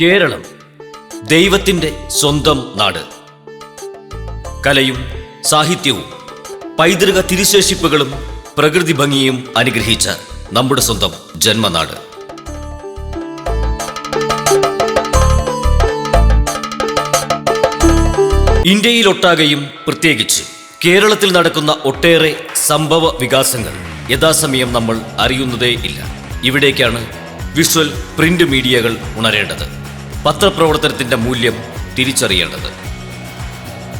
കേരളം ദൈവത്തിന്റെ സ്വന്തം നാട്. കലയും സാഹിത്യവും പൈതൃക തിരുശേഷിപ്പുകളും പ്രകൃതി ഭംഗിയും അനുഗ്രഹിച്ച നമ്മുടെ സ്വന്തം ജന്മനാട്. ഇന്ത്യയിലൊട്ടാകെയും പ്രത്യേകിച്ച് കേരളത്തിൽ നടക്കുന്ന ഒട്ടേറെ സംഭവ വികാസങ്ങൾ യഥാസമയം നമ്മൾ അറിയുന്നതേ ഇല്ല. ഇവിടേക്കാണ് വിഷ്വൽ പ്രിന്റ് മീഡിയകൾ ഉണരേണ്ടത്. പത്രപ്രവർത്തനത്തിന്റെ മൂല്യം തിരിച്ചറിയേണ്ടത്.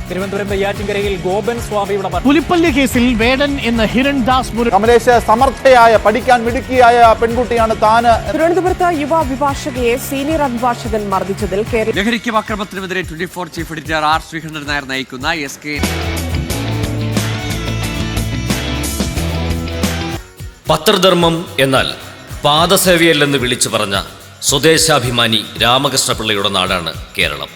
തിരുവനന്തപുരം നെയ്യാറ്റിൻകരയിൽ ഗോപൻ സ്വാമിയുടെ പുലിപ്പള്ളി കേസിൽ വേടൻ എന്ന ഹിരൺദാസ് മുരു കമലേഷ് സമർത്ഥയായ പഠിക്കാൻ മിടുക്കിയായ പെൺകുട്ടിയാണ് താന്. തിരുവനന്തപുരത്ത് യുവ അഭിഭാഷകയെ സീനിയർ അഭിഭാഷകൻ മർദ്ദിച്ചതിൽ കേരള ലഹരിക്കും അക്രമത്തിനുമെതിരെ twenty four chief editor R Sreekandan Nair നയിക്കുന്ന എസ് കെ പത്രധർമ്മം എന്നാൽ പാദസേവയല്ലെന്ന് വിളിച്ചു പറഞ്ഞ സ്വദേശാഭിമാനി രാമകൃഷ്ണപിള്ളയുടെ നാടാണ് കേരളം.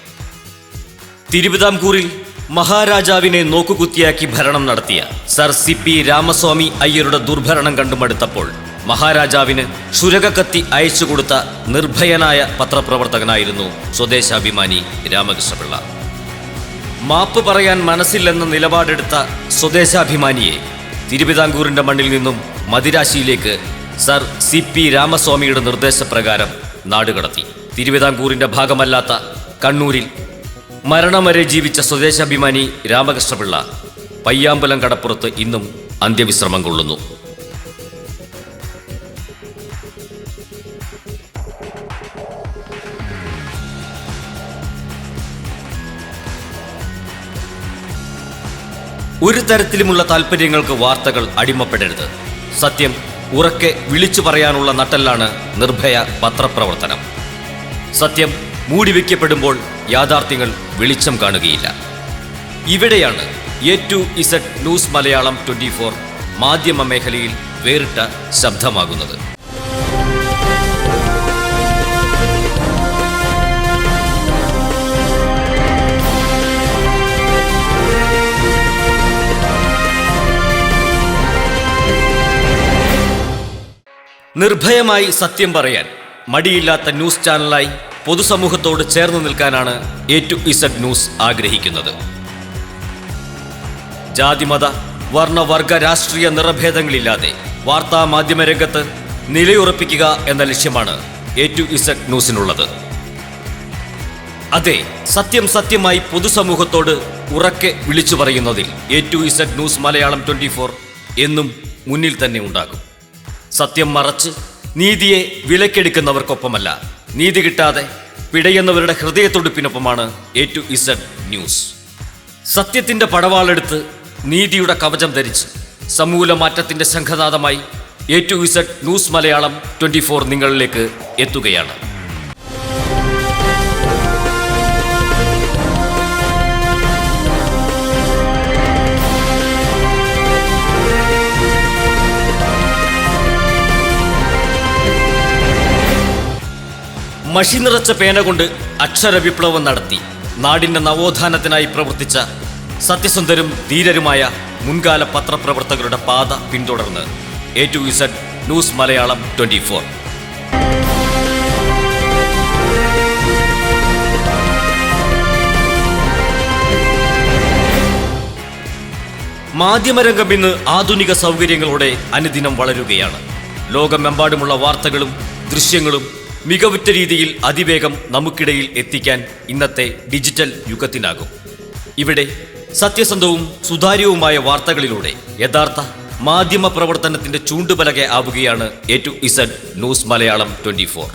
തിരുവിതാംകൂറിൽ മഹാരാജാവിനെ നോക്കുകുത്തിയാക്കി ഭരണം നടത്തിയ സർ സി പി രാമസ്വാമി അയ്യരുടെ ദുർഭരണം കണ്ടുമടുത്തപ്പോൾ മഹാരാജാവിന് ക്ഷുരകക്കത്തി അയച്ചുകൊടുത്ത നിർഭയനായ പത്രപ്രവർത്തകനായിരുന്നു സ്വദേശാഭിമാനി രാമകൃഷ്ണപിള്ള. മാപ്പ് പറയാൻ മനസ്സില്ലെന്ന നിലപാടെടുത്ത സ്വദേശാഭിമാനിയെ തിരുവിതാംകൂറിന്റെ മണ്ണിൽ നിന്നും മദിരാശിയിലേക്ക് സർ സി പി രാമസ്വാമിയുടെ നിർദ്ദേശപ്രകാരം നാടുകടത്തി. തിരുവിതാംകൂറിന്റെ ഭാഗമല്ലാത്ത കണ്ണൂരിൽ മരണം വരെ ജീവിച്ച സ്വദേശാഭിമാനി രാമകൃഷ്ണപിള്ള പയ്യാമ്പലം കടപ്പുറത്ത് ഇന്നും അന്ത്യവിശ്രമം കൊള്ളുന്നു. ഒരു തരത്തിലുമുള്ള താല്പര്യങ്ങൾക്ക് വാർത്തകൾ അടിമപ്പെടരുത്. സത്യം ഉറക്കെ വിളിച്ചു പറയാനുള്ള നട്ടല്ലാണ് നിർഭയ പത്രപ്രവർത്തനം. സത്യം മൂടിവെക്കപ്പെടുമ്പോൾ യാഥാർത്ഥ്യങ്ങൾ വെളിച്ചം കാണുകയില്ല. ഇവിടെയാണ് A to Z news Malayalam twenty four മാധ്യമ മേഖലയിൽ വേറിട്ട ശബ്ദമാകുന്നത്. നിർഭയമായി സത്യം പറയാൻ മടിയില്ലാത്ത ന്യൂസ് ചാനലായി പൊതുസമൂഹത്തോട് ചേർന്ന് നിൽക്കാനാണ് എ ടു ഇസഡ് ന്യൂസ് ആഗ്രഹിക്കുന്നത്. ജാതിമത വർണവർഗ രാഷ്ട്രീയ നിറഭേദങ്ങളില്ലാതെ വാർത്താ മാധ്യമ രംഗത്ത് നിലയുറപ്പിക്കുക എന്ന ലക്ഷ്യമാണ് എ ടു ഇസഡ് ന്യൂസിനുള്ളത്. അതെ സത്യം സത്യമായി പൊതുസമൂഹത്തോട് ഉറക്കെ വിളിച്ചു പറയുന്നതിൽ A to Z news Malayalam twenty four എന്നും മുന്നിൽ തന്നെ ഉണ്ടാകും. സത്യം മറച്ച് നീതിയെ വിലക്കെടുക്കുന്നവർക്കൊപ്പമല്ല. നീതി കിട്ടാതെ പിടയുന്നവരുടെ ഹൃദയത്തൊടുപ്പിനൊപ്പമാണ് എ ടു ഇസഡ് ന്യൂസ്. സത്യത്തിന്റെ പടവാളെടുത്ത് നീതിയുടെ കവചം ധരിച്ച് സമൂല മാറ്റത്തിന്റെ സംഘനാദമായി A to Z news Malayalam twenty four നിങ്ങളിലേക്ക് എത്തുകയാണ്. മഷി നിറച്ച പേന കൊണ്ട് അക്ഷര വിപ്ലവം നടത്തി. നാടിന്റെ നവോത്ഥാനത്തിനായി പ്രവർത്തിച്ച സത്യസന്ധരും ധീരരുമായ മുൻകാല പത്രപ്രവർത്തകരുടെ പാത പിന്തുടർന്ന്. A to Z news Malayalam twenty four. മാധ്യമരംഗം ഇന്ന് ആധുനിക സൗകര്യങ്ങളോടെ അനുദിനം വളരുകയാണ്. ലോകമെമ്പാടുമുള്ള വാർത്തകളും ദൃശ്യങ്ങളും മികവുറ്റ രീതിയിൽ അതിവേഗം നമുക്കിടയിൽ എത്തിക്കാൻ ഇന്നത്തെ ഡിജിറ്റൽ യുഗത്തിനാകും. ഇവിടെ സത്യസന്ധവും സുതാര്യവുമായ വാർത്തകളിലൂടെ യഥാർത്ഥ മാധ്യമ പ്രവർത്തനത്തിന്റെ ചൂണ്ടുപലക ആവുകയാണ് A to Z news Malayalam twenty four.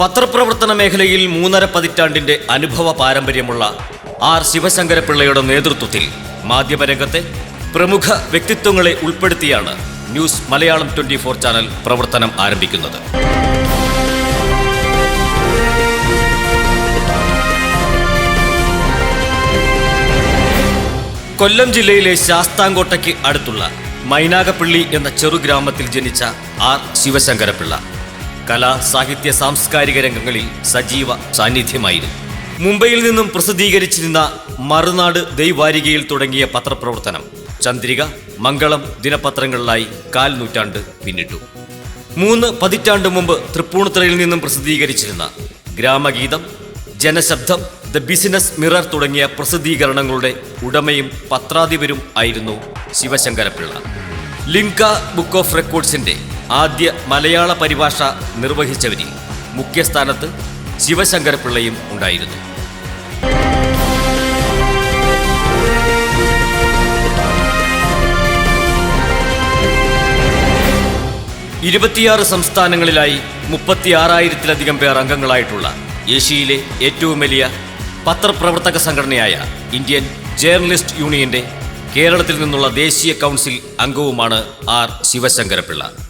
പത്രപ്രവർത്തന മേഖലയിൽ മൂന്നര പതിറ്റാണ്ടിന്റെ അനുഭവ പാരമ്പര്യമുള്ള ആർ ശിവശങ്കരപിള്ളയുടെ നേതൃത്വത്തിൽ മാധ്യമരംഗത്തെ പ്രമുഖ വ്യക്തിത്വങ്ങളെ ഉൾപ്പെടുത്തിയാണ് news Malayalam twenty four channel പ്രവർത്തനം ആരംഭിക്കുന്നത്. കൊല്ലം ജില്ലയിലെ ശാസ്താംകോട്ടയ്ക്ക് അടുത്തുള്ള മൈനാഗപ്പള്ളി എന്ന ചെറുഗ്രാമത്തിൽ ജനിച്ച ആർ ശിവശങ്കരപിള്ള കലാ സാഹിത്യ സാംസ്കാരിക രംഗങ്ങളിൽ സജീവ സാന്നിധ്യമായിരുന്നു. മുംബൈയിൽ നിന്നും പ്രസിദ്ധീകരിച്ചിരുന്ന മറുനാട് ദൈവാരികയിൽ തുടങ്ങിയ പത്രപ്രവർത്തനം. ചന്ദ്രിക മംഗളം ദിനപത്രങ്ങളിലായി കാൽ നൂറ്റാണ്ട് പിന്നിട്ടു. മൂന്ന് പതിറ്റാണ്ട് മുമ്പ് തൃപ്പൂണിത്തുറയിൽ നിന്നും പ്രസിദ്ധീകരിച്ചിരുന്ന Gramageetham Janasabdam the business mirror തുടങ്ങിയ പ്രസിദ്ധീകരണങ്ങളുടെ ഉടമയും പത്രാധിപരും ആയിരുന്നു ശിവശങ്കരപിള്ള. ലിങ്ക ബുക്ക് ഓഫ് റെക്കോർഡ്സിന്റെ ആദ്യ മലയാള പരിഭാഷ നിർവഹിച്ചവരിൽ മുഖ്യസ്ഥാനത്ത് ശിവശങ്കരപിള്ളയും ഉണ്ടായിരുന്നു. ഇരുപത്തിയാറ് സംസ്ഥാനങ്ങളിലായി മുപ്പത്തിയാറായിരത്തിലധികം പേർ അംഗങ്ങളായിട്ടുള്ള ഏഷ്യയിലെ ഏറ്റവും വലിയ പത്രപ്രവർത്തക സംഘടനയായ ഇന്ത്യൻ ജേർണലിസ്റ്റ് യൂണിയന്റെ കേരളത്തിൽ നിന്നുള്ള ദേശീയ കൗൺസിൽ അംഗവുമാണ് ആർ. ശിവശങ്കരപിള്ള.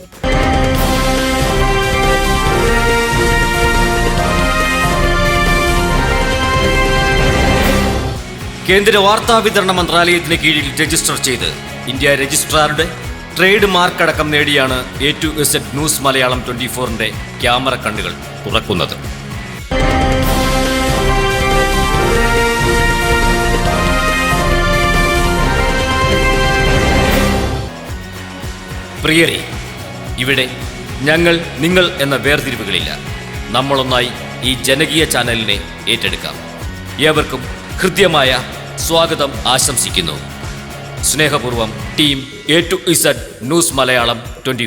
കേന്ദ്ര വാർത്താ വിതരണ മന്ത്രാലയത്തിന് കീഴിൽ രജിസ്റ്റർ ചെയ്ത് ഇന്ത്യ രജിസ്ട്രാറുടെ ട്രേഡ് മാർക്ക് അടക്കം നേടിയാണ് A to Z news Malayalam twenty ഫോറിന്റെ ക്യാമറ കണ്ണുകൾ തുറക്കുന്നത്. പ്രിയരെ ഇവിടെ ഞങ്ങൾ നിങ്ങൾ എന്ന വേർതിരിവുകളില്ല. നമ്മളൊന്നായി ഈ ജനകീയ ചാനലിനെ ഏറ്റെടുക്കാം. ഏവർക്കും ഹൃദ്യമായ സ്വാഗതം ആശംസിക്കുന്നു. സ്നേഹപൂർവം team A to Z news Malayalam twenty